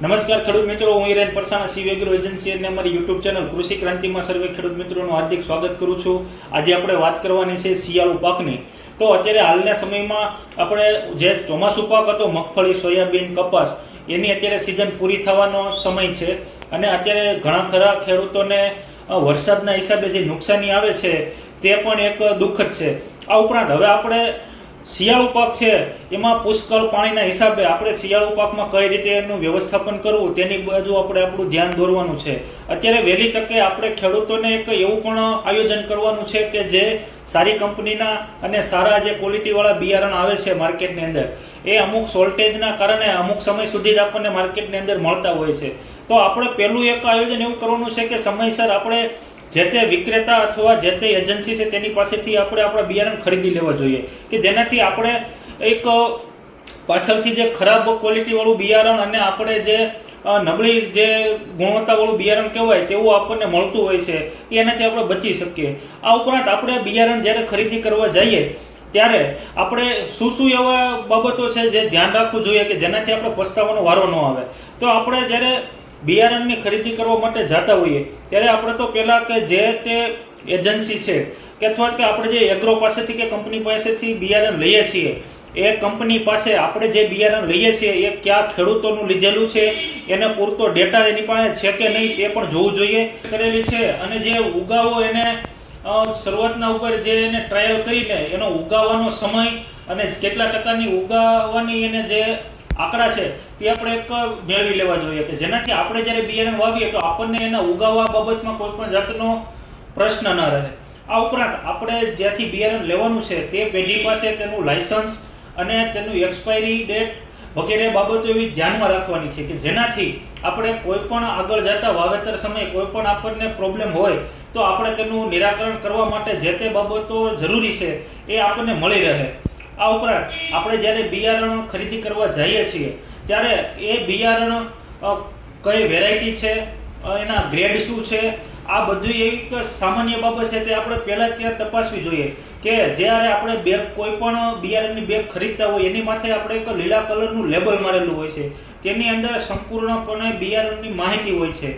નમસ્કાર ખેડૂત મિત્રો, હું Hiren Parsana C agro agency અને અમારી યુટ્યુબ ચેનલ કૃષિ ક્રાંતિમાં સર્વે ખેડૂત મિત્રોનું હાર્દિક સ્વાગત કરું છું. આજે આપણે વાત કરવાની છે શિયાળુ પાકની. તો અત્યારે હાલના સમયમાં આપણે જે ચોમાસું પાક હતો, મગફળી, સોયાબીન, કપાસ, એની અત્યારે સિઝન પૂરી થવાનો સમય છે. અને અત્યારે ઘણા ખરા ખેડૂતોને વરસાદના હિસાબે જે નુકસાની આવે છે, તે પણ એક દુઃખદ છે. આ ઉપરાંત હવે આપણે શિયાળુ પાક છે, એમાં પુષ્કળ પાણીના હિસાબે આપણે શિયાળુ પાકમાં કઈ રીતે એનું વ્યવસ્થાપન કરવું તેની બાજુ આપણે આપણું ધ્યાન દોરવાનું છે. અત્યારે વહેલી તકે આપણે ખેડૂતોને એક એવું પણ આયોજન કરવાનું છે કે જે સારી કંપનીના અને સારા જે ક્વોલિટીવાળા બિયારણ આવે છે માર્કેટની અંદર, એ અમુક શોર્ટેજના કારણે અમુક સમય સુધી જ આપણને માર્કેટની અંદર મળતા હોય છે. તો આપણે પહેલું એક આયોજન એવું કરવાનું છે કે સમયસર આપણે જે તે વિક્રેતા અથવા જે તે એજન્સી છે તેની પાસેથી આપણે આપણા બિયારણ ખરીદી લેવા જોઈએ. કે જેનાથી આપણે એક પાછળથી જે ખરાબ ક્વોલિટીવાળું બિયારણ અને આપણે જે નબળી જે ગુણવત્તાવાળું બિયારણ કહેવાય તેવું આપણને મળતું હોય છે એનાથી આપણે બચી શકીએ. આ ઉપરાંત આપણે બિયારણ જ્યારે ખરીદી કરવા જઈએ, ત્યારે આપણે શું શું એવા બાબતો છે જે ધ્યાન રાખવું જોઈએ કે જેનાથી આપણે પસ્તાવાનો વારો ન આવે. તો આપણે જ્યારે બિયારણની ખરીદી કરવા માટે જતા હોઈએ, ત્યારે આપણે તો પહેલાં કે જે તે એજન્સી છે, કે અથવા કે આપણે જે એગ્રો પાસેથી કે કંપની પાસેથી બિયારણ લઈએ છીએ, એ કંપની પાસે આપણે જે બિયારણ લઈએ છીએ, એ કયા ખેડૂતોનું લીધેલું છે, એને પૂરતો ડેટા એની પાસે છે કે નહીં તે પણ જોવું જોઈએ. કરેલી છે. અને જે ઉગાવો એને શરૂઆતના ઉપર જે એને ટ્રાયલ કરીને એનો ઉગાવવાનો સમય અને કેટલા ટકાની ઉગાવવાની એને જે આંકડા છે તે આપણે એક મેળવી લેવા જોઈએ કે જેનાથી આપણે જ્યારે બિયારણ વાવીએ તો આપણને એના ઉગાવવા બાબતમાં કોઈ પણ જાતનો પ્રશ્ન ન રહે. આ ઉપરાંત આપણે જ્યાંથી બિયારણ લેવાનું છે, તે પેઢી પાસે તેનું લાયસન્સ અને તેનું એક્સપાયરી ડેટ વગેરે બાબતો એવી ધ્યાનમાં રાખવાની છે કે જેનાથી આપણે કોઈ પણ આગળ જતા વાવેતર સમયે કોઈ પણ આપણને પ્રોબ્લેમ હોય, તો આપણે તેનું નિરાકરણ કરવા માટે જે તે બાબતો જરૂરી છે, એ આપણને મળી રહે. આ ઉપરાંત આપણે જ્યારે બિયારણ ખરીદી કરવા જઈએ છીએ, ત્યારે એ બિયારણ કઈ વેરાયટી છે એના ગ્રેડ શું છે, આ બધી એક સામાન્ય બાબત છે તે આપણે પહેલાં ત્યાં તપાસવી જોઈએ કે જ્યારે આપણે બેગ કોઈ પણ બિયારણની બેગ ખરીદતા હોય, એની માથે આપણે એક લીલા કલરનું લેબલ મારેલું હોય છે, તેની અંદર સંપૂર્ણપણે બિયારણની માહિતી હોય છે.